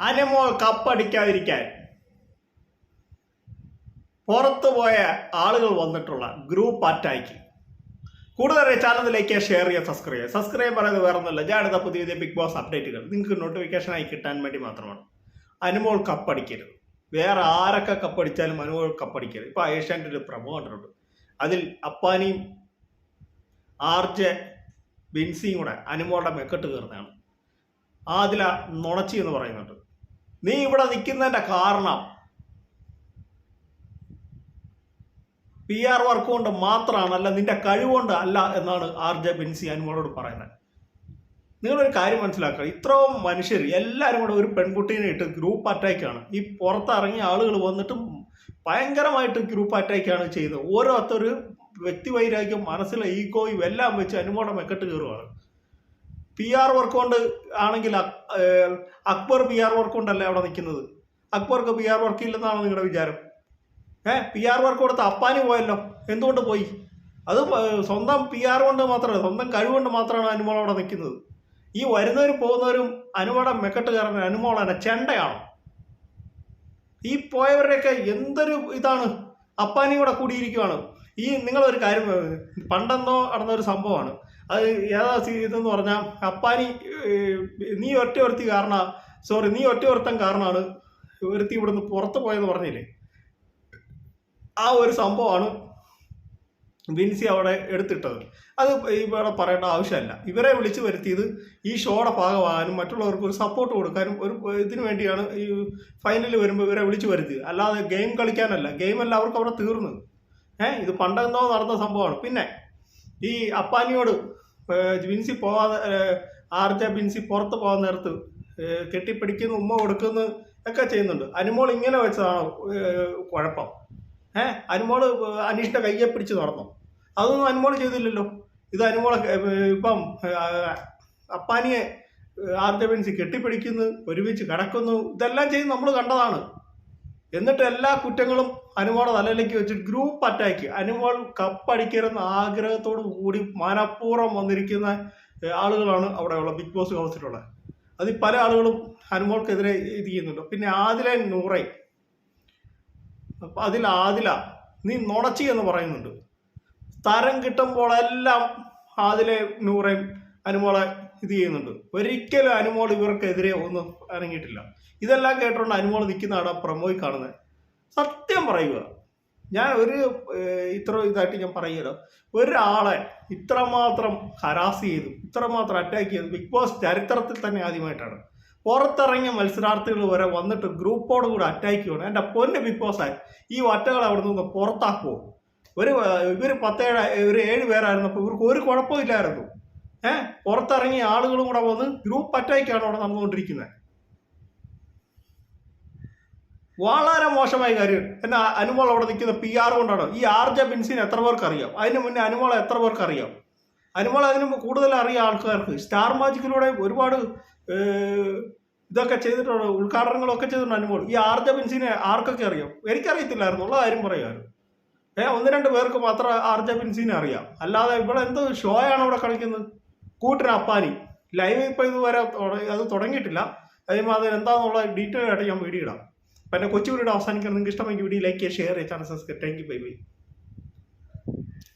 അനിമോൾ കപ്പടിക്കാതിരിക്കാൻ. പുറത്തു പോയ ആളുകൾ വന്നിട്ടുള്ള ഗ്രൂപ്പ് അറ്റാക്ക് കൂടുതൽ ചാനലിലേക്ക് ഷെയർ ചെയ്യുക സബ്സ്ക്രൈബ് ചെയ്യുക. സബ്സ്ക്രൈബ് പറയുന്നത് വേറെ ഒന്നുമില്ല ഞാൻ അടുത്ത പുതിയ പുതിയ ബിഗ് ബോസ് അപ്ഡേറ്റുകൾ നിങ്ങൾക്ക് നോട്ടിഫിക്കേഷൻ ആയി കിട്ടാൻ വേണ്ടി മാത്രമാണ്. അനുമോൾ കപ്പടിക്കരുത്. വേറെ ആരൊക്കെ കപ്പടിച്ചാലും അനുമോൾ കപ്പടിക്കരുത്. ഇപ്പോൾ ഏഷ്യാന്റെ ഒരു പ്രമോ കണ്ടിട്ടുണ്ട്. അതിൽ അപ്പാനിയും ആർ ജെ ബിൻസിയും കൂടെ അനുമോളുടെ മെക്കെട്ട് കയറുന്നതാണ്. ആദില നുണച്ചി എന്ന് പറയുന്നുണ്ട്. നീ ഇവിടെ നിൽക്കുന്നതിന്റെ കാരണം പി ആർ വർക്ക് കൊണ്ട് മാത്രമാണ് അല്ല നിന്റെ കഴിവുകൊണ്ട് അല്ല എന്നാണ് ആർ ജെ ബിൻസി അനുമോളോട് പറയുന്നത്. നിങ്ങളൊരു കാര്യം മനസ്സിലാക്കുക. ഇത്രയും മനുഷ്യർ എല്ലാവരും കൂടെ ഒരു പെൺകുട്ടീനെ ഇട്ട് ഗ്രൂപ്പ് അറ്റാക്കാണ് ഈ പുറത്തിറങ്ങിയ ആളുകൾ വന്നിട്ട് ഭയങ്കരമായിട്ട് ഗ്രൂപ്പ് അറ്റാക്കാണ് ചെയ്തത്. ഓരോരുത്തർ വ്യക്തിവൈരാഗ്യം മനസ്സിലെ ഈഗോയും എല്ലാം വെച്ച് അനുമോടെ മെക്കെട്ട് കയറുകയാണ് പി ആർ വർക്ക് കൊണ്ട് ആണെങ്കിൽ അക്ബർ പി ആർ വർക്ക് കൊണ്ടല്ലേ അവിടെ നിൽക്കുന്നത്? അക്ബർക്ക് പി ആർ വർക്ക് ഇല്ലെന്നാണ് നിങ്ങളുടെ വിചാരം? ഏഹ് പി ആർ വർക്ക് കൊടുത്ത് അപ്പാനി പോയല്ലോ. എന്തുകൊണ്ട് പോയി? അത് സ്വന്തം പി ആർ കൊണ്ട് മാത്രമല്ല സ്വന്തം കഴിവുകൊണ്ട് മാത്രമാണ് അനുമോൾ അവിടെ നിൽക്കുന്നത്. ഈ വരുന്നവരും പോകുന്നവരും അനുമോടെ മെക്കെട്ട് കയറുന്ന അനുമോളാണ് ചെണ്ടയാണ്. ഈ പോയവരുടെയൊക്കെ എന്തൊരു ഇതാണ്? അപ്പാനി കൂടെ കൂടിയിരിക്കുവാണ്. ഈ നിങ്ങളൊരു കാര്യം പണ്ടെന്തോ നടന്ന ഒരു സംഭവമാണ്. അത് ഏതാ ഇതെന്ന് പറഞ്ഞാൽ അപ്പാനി നീ ഒറ്റ ഒരുത്തി കാരണ സോറി നീ ഒറ്റ ഒരുത്തൻ കാരണമാണ് ഒരുത്തി ഇവിടുന്ന് പുറത്ത് പോയെന്ന് പറഞ്ഞില്ലേ? ആ ഒരു സംഭവമാണ് വിൻസി അവിടെ എടുത്തിട്ടത്. അത് ഇവിടെ പറയേണ്ട ആവശ്യമല്ല. ഇവരെ വിളിച്ചു വരുത്തിയത് ഈ ഷോയുടെ ഭാഗമാകാനും മറ്റുള്ളവർക്ക് ഒരു സപ്പോർട്ട് കൊടുക്കാനും ഒരു ഇതിനു വേണ്ടിയാണ് ഈ ഫൈനലിൽ വരുമ്പോൾ ഇവരെ വിളിച്ചു വരുത്തിയത്. അല്ലാതെ ഗെയിം കളിക്കാനല്ല. ഗെയിം അവർക്ക് അവിടെ തീർന്നു. ഏഹ് ഇത് പണ്ടെന്നോ നടന്ന സംഭവമാണ്. പിന്നെ ഈ അപ്പാനിയോട് ബിൻസി പോവാ ആർജ ബിൻസി പുറത്ത് പോകാൻ നേരത്ത് കെട്ടിപ്പിടിക്കുന്നു ഉമ്മ കൊടുക്കുന്നു ഒക്കെ ചെയ്യുന്നുണ്ട്. അനുമോൾ ഇങ്ങനെ വെച്ചതാണ് കുഴപ്പം. ഏഹ് അനുമോൾ അനീഷിന്റെ കയ്യെ പിടിച്ച് നടന്നു അതൊന്നും അനുമോൾ ചെയ്തില്ലല്ലോ. ഇത് അനുമോളെ ഇപ്പം അപ്പാനിയെ ആർ ജെ ബിൻസി കെട്ടിപ്പിടിക്കുന്നു ഒരുമിച്ച് കിടക്കുന്നു ഇതെല്ലാം ചെയ്ത് നമ്മൾ കണ്ടതാണ്. എന്നിട്ട് എല്ലാ കുറ്റങ്ങളും അനുമോളെ തലയിലേക്ക് വെച്ചിട്ട് ഗ്രൂപ്പ് അറ്റാക്ക് അനുമോൾ കപ്പടിക്കരുന്ന ആഗ്രഹത്തോടു കൂടി മനഃപൂർവം വന്നിരിക്കുന്ന ആളുകളാണ് അവിടെയുള്ള ബിഗ് ബോസ് ഹൗസിലുള്ള അതിൽ പല ആളുകളും അനുമോൾക്കെതിരെ ഇത് ചെയ്യുന്നുണ്ട്. പിന്നെ ആദില നൂറൈ. അതിൽ ആദില നീ നുണച്ചി എന്ന് പറയുന്നുണ്ട്. തരം കിട്ടുമ്പോഴെല്ലാം ആദിലെ നൂറയും അനുമോളെ ഇത് ചെയ്യുന്നുണ്ട്. ഒരിക്കലും അനുമോൾ ഇവർക്കെതിരെ ഒന്നും അനങ്ങിയിട്ടില്ല. ഇതെല്ലാം കേട്ടുകൊണ്ട് അനുമോൾ നിൽക്കുന്നതാണ് പ്രമോയി കാണുന്നത്. സത്യം പറയുക. ഞാൻ ഒരു ഇത്ര ഇതായിട്ട് ഞാൻ പറയുകയല്ലോ. ഒരാളെ ഇത്രമാത്രം ഹരാസ് ചെയ്തു ഇത്രമാത്രം അറ്റാക്ക് ചെയ്തു ബിഗ് ബോസ് ചരിത്രത്തിൽ തന്നെ ആദ്യമായിട്ടാണ്. പുറത്തിറങ്ങിയ മത്സരാർത്ഥികൾ വരെ വന്നിട്ട് ഗ്രൂപ്പോട് കൂടെ അറ്റാക്ക് ചെയ്യണം. എന്റെ പൊന്ന് ബിഗ് ബോസ് ആയി. ഈ വറ്റകൾ അവിടെ നിന്ന് പുറത്താക്കുമോ ഒരു ഇവർ പത്തേഴ് ഒരു ഏഴ് പേരായിരുന്നപ്പോൾ ഇവർക്ക് ഒരു കുഴപ്പമില്ലായിരുന്നു. ഏഹ് പുറത്തിറങ്ങിയ ആളുകളും കൂടെ വന്ന് ഗ്രൂപ്പ് അറ്റാക്കാണ് അവിടെ നടന്നുകൊണ്ടിരിക്കുന്നത്. വളരെ മോശമായ കാര്യം. എന്നാ അനുമോൾ അവിടെ നിൽക്കുന്ന പി ആർ കൊണ്ടാണ്. ഈ ആർ ജെ ബിൻസിന് എത്ര പേർക്ക് അറിയാം? അതിന് മുന്നേ അനുമോളെ എത്ര പേർക്ക് അറിയാം? അനുമോൾ അതിന് കൂടുതൽ അറിയാം ആൾക്കാർക്ക്. സ്റ്റാർ മാജിക്കിലൂടെ ഒരുപാട് ഇതൊക്കെ ചെയ്തിട്ടുണ്ട്. ഉദ്ഘാടനങ്ങളൊക്കെ ചെയ്തിട്ടുണ്ട് അനുമോൾ. ഈ ആർ ജെ ബിൻസിനെ ആർക്കൊക്കെ അറിയാം? എനിക്കറിയത്തില്ലായിരുന്നു. ഉള്ള കാര്യം പറയുമായിരുന്നു ഏഹ് ഒന്ന് രണ്ട് പേർക്ക് മാത്രം ആർ ജെ ബിൻസിനെ അറിയാം. അല്ലാതെ ഇവിടെ എന്തോ ഷോയാണ് അവിടെ കളിക്കുന്നത്? കൂട്ടിന് അപ്പാനി ലൈവ് ഇപ്പോൾ ഇതുവരെ വരെ അത് തുടങ്ങിയിട്ടില്ല. അതിന് അത് എന്താണെന്നുള്ള ഡീറ്റെയിൽ ആയിട്ട് ഞാൻ വീഡിയോ ഇടാം. അപ്പം എന്റെ കൊച്ചു വീഡിയോ അവസാനിക്കാൻ നിങ്ങൾക്ക് ഇഷ്ടമെങ്കിൽ വീഡിയോ ലൈക്ക് ചെയ്യുക ഷെയർ ചെയ്യുക channel subscribe thank you bye bye